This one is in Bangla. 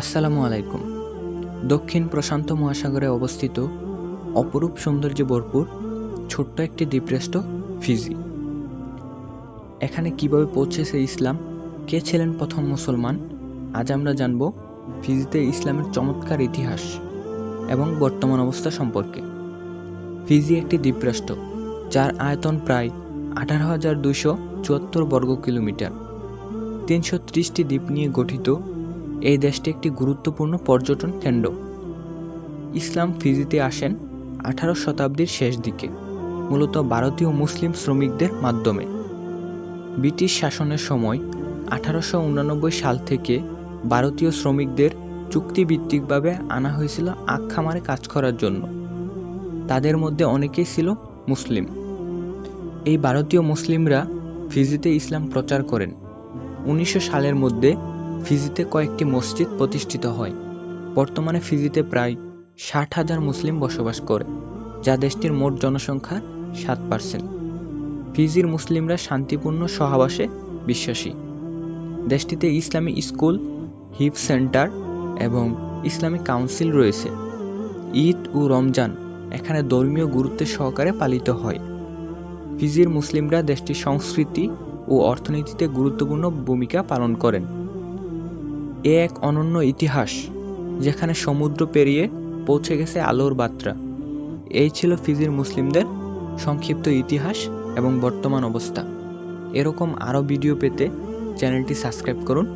আসসালামু আলাইকুম। দক্ষিণ প্রশান্ত মহাসাগরে অবস্থিত অপরূপ সৌন্দর্যে ভরপুর ছোট্ট একটি দ্বীপরাষ্ট্র ফিজি। এখানে কীভাবে পৌঁছেছে ইসলাম, কে ছিলেন প্রথম মুসলমান, আজ আমরা জানব ফিজিতে ইসলামের চমৎকার ইতিহাস এবং বর্তমান অবস্থা সম্পর্কে। ফিজি একটি দ্বীপরাষ্ট্র, যার আয়তন প্রায় আঠারো হাজার দুশো চুয়াত্তর বর্গ কিলোমিটার তিনশো ত্রিশটি দ্বীপ নিয়ে গঠিত এই দেশটি একটি গুরুত্বপূর্ণ পর্যটন কেন্দ্র। ইসলাম ফিজিতে আসেন আঠারো শতাব্দীর শেষ দিকে, মূলত ভারতীয় মুসলিম শ্রমিকদের মাধ্যমে। ব্রিটিশ শাসনের সময় আঠারোশো সাল থেকে ভারতীয় শ্রমিকদের চুক্তিভিত্তিকভাবে আনা হয়েছিল আখ খামারে কাজ করার জন্য। তাদের মধ্যে অনেকেই ছিল মুসলিম। এই ভারতীয় মুসলিমরা ফিজিতে ইসলাম প্রচার করেন। উনিশশো সালের মধ্যে ফিজিতে কয়েকটি মসজিদ প্রতিষ্ঠিত হয়। বর্তমানে ফিজিতে প্রায় ষাট হাজার মুসলিম বসবাস করে, যা দেশটির মোট জনসংখ্যার সাত পার্সেন্ট ফিজির মুসলিমরা শান্তিপূর্ণ সহাবাসে বিশ্বাসী। দেশটিতে ইসলামী স্কুল হিপ সেন্টার এবং ইসলামী কাউন্সিল রয়েছে। ঈদ ও রমজান এখানে ধর্মীয় গুরুত্বের সহকারে পালিত হয়। ফিজির মুসলিমরা দেশটির সংস্কৃতি ও অর্থনীতিতে গুরুত্বপূর্ণ ভূমিকা পালন করেন। এ এক অনন্য ইতিহাস, যেখানে সমুদ্র পেরিয়ে পৌঁছে গেছে আলোর বার্তা এই ছিল ফিজির মুসলিমদের সংক্ষিপ্ত ইতিহাস এবং বর্তমান অবস্থা। এরকম আরও ভিডিও পেতে চ্যানেলটি সাবস্ক্রাইব করুন।